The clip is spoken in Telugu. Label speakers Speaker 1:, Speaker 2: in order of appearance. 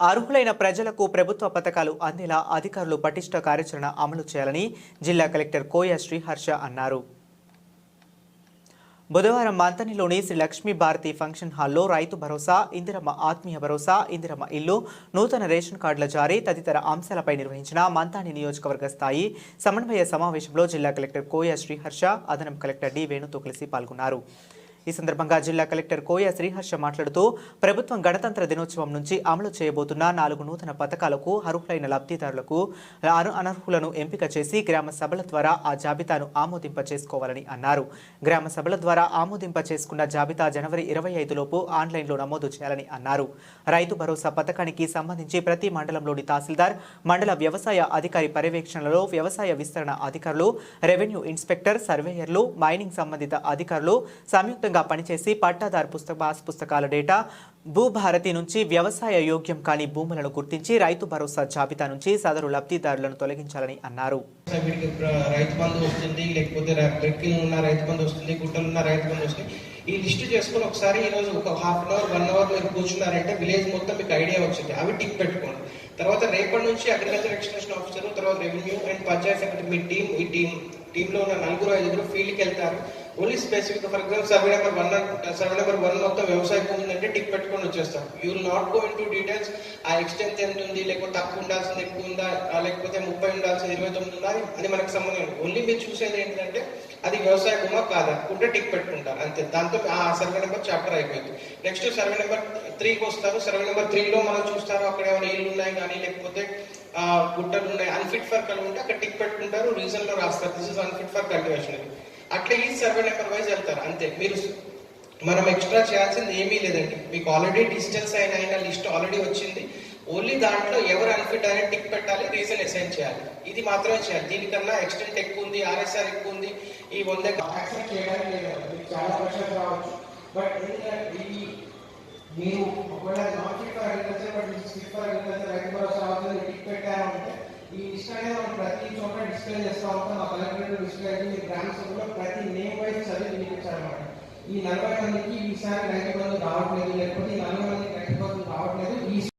Speaker 1: అర్హులైన ప్రజలకు ప్రభుత్వ పథకాలు అందేలా అధికారులు పటిష్ట కార్యాచరణ అమలు చేయాలని జిల్లా కలెక్టర్ కోయ శ్రీహర్ష అన్నారు. బుధవారం మంతనిలోని శ్రీ లక్ష్మీ భారతి ఫంక్షన్ హాల్లో రైతు భరోసా ఇందిరమ్మ ఆత్మీయ భరోసా ఇందిరమ్మ ఇల్లు నూతన రేషన్ కార్డుల జారీ తదితర అంశాలపై నిర్వహించిన మంతాని నియోజకవర్గ స్థాయి సమన్వయ సమావేశంలో జిల్లా కలెక్టర్ కోయ శ్రీహర్ష అదనం కలెక్టర్ డి వేణుతో కలిసి పాల్గొన్నారు. ఈ సందర్భంగా జిల్లా కలెక్టర్ కోయ శ్రీహర్ష మాట్లాడుతూ ప్రభుత్వం గణతంత్ర దినోత్సవం నుంచి అమలు చేయబోతున్న నాలుగు నూతన పథకాలకు అర్హులైన లబ్ధిదారులకు అనర్హులను ఎంపిక చేసి గ్రామ సభల ద్వారా ఆ జాబితాను ఆమోదింప చేసుకోవాలని అన్నారు. గ్రామ సభల ద్వారా ఆమోదింప చేసుకున్న జాబితా జనవరి ఇరవై ఐదులోపు ఆన్లైన్లో నమోదు చేయాలని అన్నారు. రైతు భరోసా పథకానికి సంబంధించి ప్రతి మండలంలోని తహసీల్దార్ మండల వ్యవసాయ అధికారి పర్యవేక్షణలో వ్యవసాయ విస్తరణ అధికారులు రెవెన్యూ ఇన్స్పెక్టర్ సర్వేయర్లు మైనింగ్ సంబంధిత అధికారులు సంయుక్తంగా పనిచేసి పట్టాదారు పుస్తక పాస్ పుస్తకాల డేటా భూభారతి నుంచి వ్యవసాయ యోగ్యం కాని భూములను గుర్తించి రైతు భరోసా జాబితా నుంచి సదరు లబ్ధిదారులను తొలగించాలని అన్నారు.
Speaker 2: రైతు బంధు వస్తుంది లేకపోతే ఉన్న రైతు బంధు వస్తుంది గుట్టలు ఉన్న రైతు బంధు వస్తుంది. ఈ లిస్ట్ చేసుకుని ఒకసారి ఈ రోజు ఒక half an hour one hour మీరు కూర్చున్నారంటే విలేజ్ మొత్తం మీకు ఐడియా వచ్చింది. అవి టిక్ పెట్టుకోండి. తర్వాత రేపటి నుంచి అగ్రికల్చర్ ఎక్స్టెన్షన్ ఆఫీసర్ తర్వాత రెవెన్యూ అండ్ పంచాయత్ సెక్రటరీ మీ టీం ఈ టీం టీంలో ఉన్న నలుగురు ఐదుగురు ఫీల్డ్కి వెళ్తారు. Only specific for example survey number one survey number one మొత్తం వ్యవసాయ భూమి ఉందంటే టిక్ పెట్టుకొని వచ్చేస్తారు you will not go into details ఆ ఎక్స్టెన్స్ ఎంత ఉంది లేకపోతే తక్కువ ఉండాల్సింది ఎక్కువ ఉందా లేకపోతే ముప్పై ఉండాల్సింది ఇరవై తొమ్మిది ఉందా అది మనకు సంబంధం ఓన్లీ మీరు చూసేది ఏంటంటే అది వ్యవసాయ భూమా కాదు ఉంటే టిక్ పెట్టుకుంటారు అంతే. దాంతో ఆ సర్వే నెంబర్ చాప్టర్ అయిపోయింది. నెక్స్ట్ సర్వే నెంబర్ త్రీకి వస్తారు. సర్వే నెంబర్ త్రీలో మనం చూస్తారు అక్కడ ఏమైనా ఇల్లు ఉన్నాయి కానీ లేకపోతే గుట్టలు ఉన్నాయి అన్ఫిట్ ఫర్ కల్ ఉంటే అక్కడ టిక్ పెట్టుకుంటారు రీజన్లో రాస్తారు. This is unfit for cultivation అట్లా ఈ సర్వే నెంబర్ వైజ్ వెళ్తారు అంతే. మీరు మనం ఎక్స్ట్రా చేయాల్సింది ఏమీ లేదండి. మీకు ఆల్రెడీ డిజిటల్ సైన్ అయిన లిస్ట్ ఆల్రెడీ వచ్చింది. ఓన్లీ దాంట్లో ఎవరు అన్ఫిట్ అనేది టిక్ పెట్టాలి రీజన్ అసైన్ చేయాలి. ఇది మాత్రమే చేయాలి. దీనికన్నా ఎక్స్టెంట్ ఎక్కువ ఉంది ఆర్ఎస్ఆర్ ఎక్కువ ఉంది ఈ వంద యాక్సెప్ట్ చేయడానికి లేదు. మీకు చాలా క్వశ్చన్ రావచ్చు బట్ ఈ మీరు ఒకవేళ not fit for agriculture but fit for agriculture Rythu Bharosa అవుతుంది టిక్ పెట్టారంటే ఈ లిస్ట్ అనేది మనం ప్రతి చోట డిస్ప్లే చేస్తూ ఉంటాం. ఆ కలెక్టర్ డిస్ప్లే అయితే మీ గ్రామ సభలో ప్రతి నేమ్ వైజ్ చదివి వినిపించారన్నమాట ఈ నలభై మందికి ఈసారి రైతు బంధు రావట్లేదు. లేకపోతే ఈ నలభై